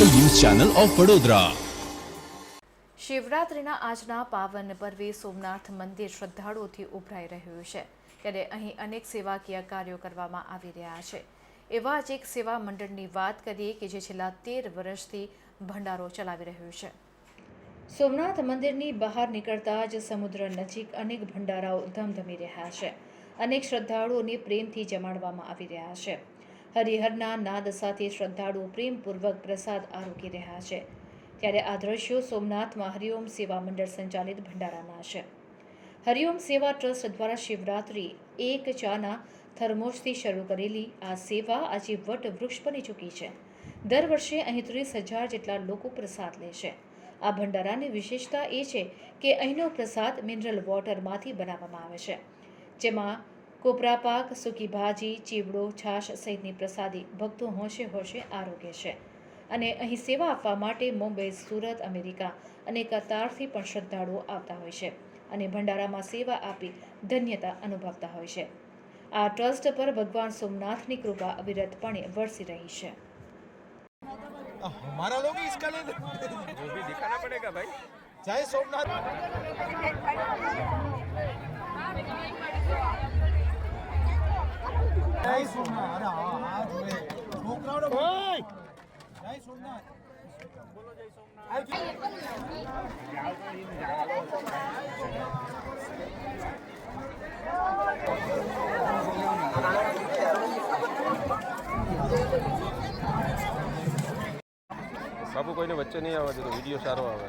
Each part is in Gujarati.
Channel of Vadodara. શિવરાત્રિના આજના પાવન પર્વે સોમનાથ મંદિર શ્રદ્ધાળુઓથી ઉભરાઈ રહ્યું છે. ત્યારે અહીં અનેક સેવાકીય કાર્યો કરવામાં આવી રહ્યા છે. એવા જ એક સેવા મંડળની વાત કરીએ કે જે છેલ્લા તેર વર્ષથી ભંડારો ચલાવી રહ્યું છે. સોમનાથ મંદિરની બહાર નીકળતા જ સમુદ્ર નજીક અનેક ભંડારાઓ ધમધમી રહ્યા છે. અનેક શ્રદ્ધાળુઓને પ્રેમથી જમાડવામાં આવી રહ્યા છે. હરિહરના નાદ સાથે શ્રદ્ધાળુઓ પ્રેમપૂર્વક પ્રસાદ આરોગી રહ્યા છે. ત્યારે આ દ્રશ્યો સોમનાથમાં હરિઓમ સેવા મંડળ સંચાલિત ભંડારાના છે. હરિઓમ સેવા ટ્રસ્ટ દ્વારા શિવરાત્રિ એક ચાના થર્મોસથી શરૂ કરેલી આ સેવા આજે વટ વૃક્ષ બની ચૂકી છે. દર વર્ષે અહીં ત્રીસ હજાર જેટલા લોકો પ્રસાદ લે છે. આ ભંડારાની વિશેષતા એ છે કે અહીંનો પ્રસાદ મિનરલ વોટરમાંથી બનાવવામાં આવે છે. જેમાં કોપરા પાક સૂકી ભાજી ચીવડો છાશ સહિતની પ્રસાદી ભક્તો હોંશે હોંશે આરોગ્ય છે અને અહીં સેવા આપવા માટે મુંબઈ સુરત અમેરિકા અને કતારથી પણ શ્રદ્ધાળુઓ આવતા હોય છે અને ભંડારામાં સેવા આપી ધન્યતા અનુભવતા હોય છે આ ટ્રસ્ટ પર ભગવાન સોમનાથની કૃપા અવિરતપણે વરસી રહી છે हमारा लोग ही इसका ले ले वो भी दिखाना पड़ेगा भाई जय सोमनाथ બાબુ કોઈને વચ્ચે નહીં આવવા દેતો વીડિયો સારો આવે.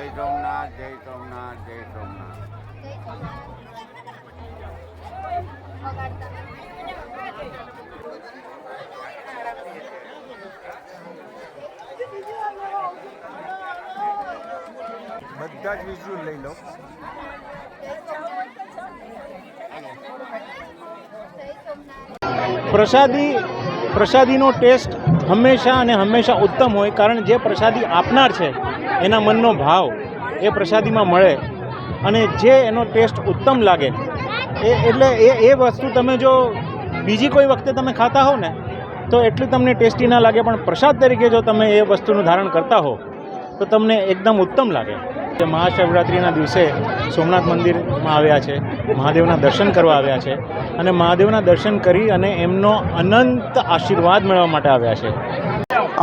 જય સોમનાથ જય સોમનાથ જય સોમનાથ. બધા જ વિઝ્યુઅલ લઈ લો. પ્રસાદી પ્રસાદીનો ટેસ્ટ હંમેશા અને હંમેશા ઉત્તમ હોય કારણ જે પ્રસાદી આપનાર છે એના મનનો ભાવ એ પ્રસાદીમાં મળે અને જે એનો ટેસ્ટ ઉત્તમ લાગે, એ એટલે એ એ વસ્તુ તમે જો બીજી કોઈ વખતે તમે ખાતા હો ને, તો એટલું તમને ટેસ્ટી ના લાગે. પણ પ્રસાદ તરીકે જો તમે એ વસ્તુનું ધારણ કરતા હો તો તમને એકદમ ઉત્તમ લાગે. જે મહાશિવરાત્રિના દિવસે સોમનાથ મંદિરમાં આવ્યા છે, મહાદેવના દર્શન કરવા આવ્યા છે અને મહાદેવના દર્શન કરી અને એમનો અનંત આશીર્વાદ મેળવવા માટે આવ્યા છે.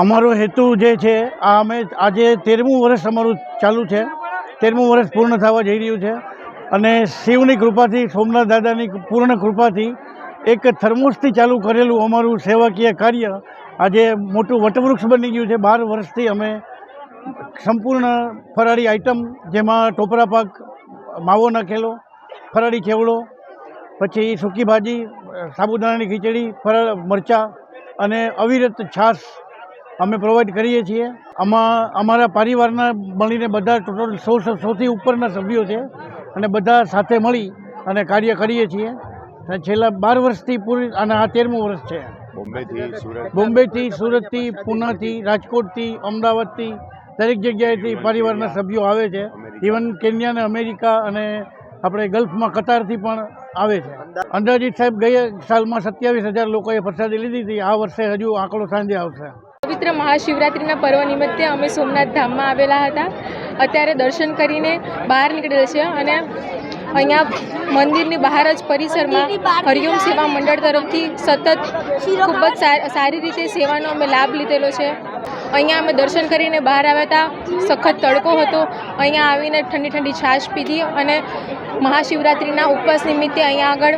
અમારો હેતુ જે છે, આ અમે આજે તેરમું વર્ષ અમારું ચાલુ છે. તેરમું વર્ષ પૂર્ણ થવા જઈ રહ્યું છે અને શિવની કૃપાથી, સોમનાથ દાદાની પૂર્ણ કૃપાથી એક થર્મોસથી ચાલુ કરેલું અમારું સેવાકીય કાર્ય આજે મોટું વટવૃક્ષ બની ગયું છે. બાર વર્ષથી અમે સંપૂર્ણ ફરાળી આઈટમ જેમાં ટોપરા પાક, માવો નાખેલો, ફરાળી ચેવડો પછી સૂકી ભાજી, સાબુદાણાની ખીચડી ફરાળ મરચાં અને અવિરત છાશ અમે પ્રોવાઈડ કરીએ છીએ. આમાં અમારા પરિવારના મળીને બધા ટોટલ સો સૌથી ઉપરના સભ્યો છે. અને બધા સાથે મળી અને કાર્ય કરીએ છીએ. અને છેલ્લા બાર વર્ષથી પૂરી અને આ તેરમું વર્ષ છે. બોમ્બેથી સુરત બોમ્બેથી સુરતથી પૂનાથી રાજકોટથી અમદાવાદથી દરેક જગ્યાએથી પરિવારના સભ્યો આવે છે. ઇવન કેન્યા અને અમેરિકા અને આપણે ગલ્ફમાં કતારથી પણ આવે છે. અંદાજીત સાહેબ ગયા સાલમાં સત્યાવીસ હજાર લોકોએ પ્રસાદી લીધી હતી. આ વર્ષે હજુ આંકડો સાંજે આવશે. પવિત્ર મહાશિવરાત્રિના પર્વ નિમિત્તે અમે સોમનાથ ધામમાં આવેલા હતા. અત્યારે દર્શન કરીને બહાર નીકળેલ છે અને અહીંયા મંદિરની બહાર જ પરિસરમાં હરિઓમ સેવા મંડળ તરફથી સતત ખૂબ જ સારી રીતે સેવાનો અમે લાભ લીધેલો છે. અહીંયા અમે દર્શન કરીને બહાર આવ્યા હતા. સખત તડકો હતો. અહીંયા આવીને ઠંડી ઠંડી છાશ પીધી અને મહાશિવરાત્રિના ઉપવાસ નિમિત્તે અહીંયા આગળ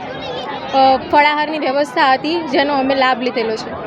ફળાહારની વ્યવસ્થા હતી જેનો અમે લાભ લીધેલો છે.